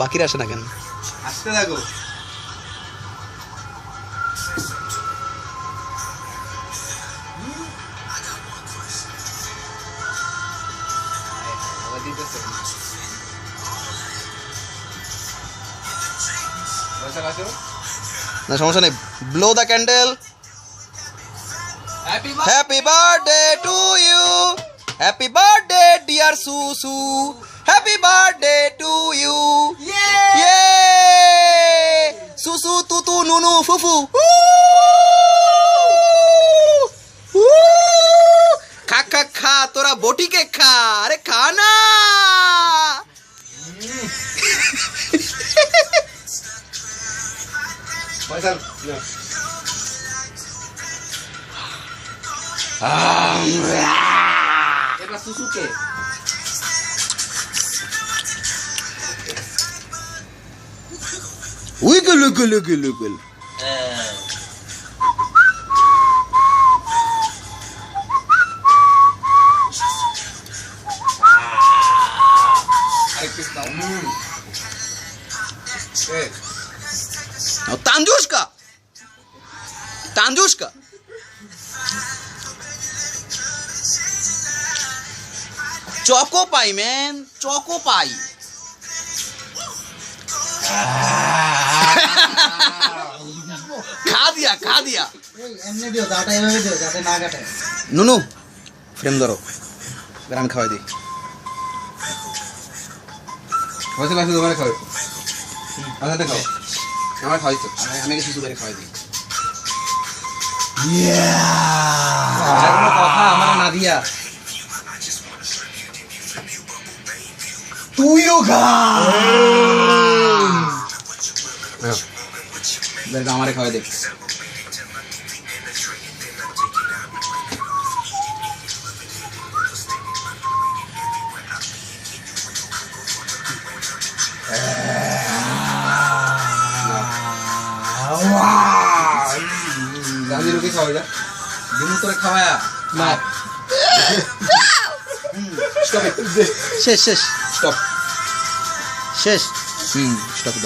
বাকিরা আসে না কেন? আসতে থাকো। না সমস্যা নেই। Blow the candle happy birthday to you happy birthday dear Susu happy birthday to you ইয়ে সুসু তুতু নুনু ফুফু খা খা খা তোরা বটিকে খা আরে খা না বসে sama Susuke. Wiggle, wiggle, wiggle, wiggle. Uh. Танюшка! Танюшка! दिया এমনি দিও দাটা এভাবে দিও যাতে না কাটে। নুনু ফ্রেম ধরো। আমি খাওয়াই দিই। বসে আসো তোমার আচ্ছা আমার আমি আমি কিছু খাওয়াই দিই। কোনো কথা আমার না দিয়া। তুইও খা। এবার আমারে খাওয়াই দিই গান্ধী রুটি খাওয়া যা দিমু তোরে খাওয়ায়া। না। শেষ শেষ স্টপ শেষ হুম স্টপ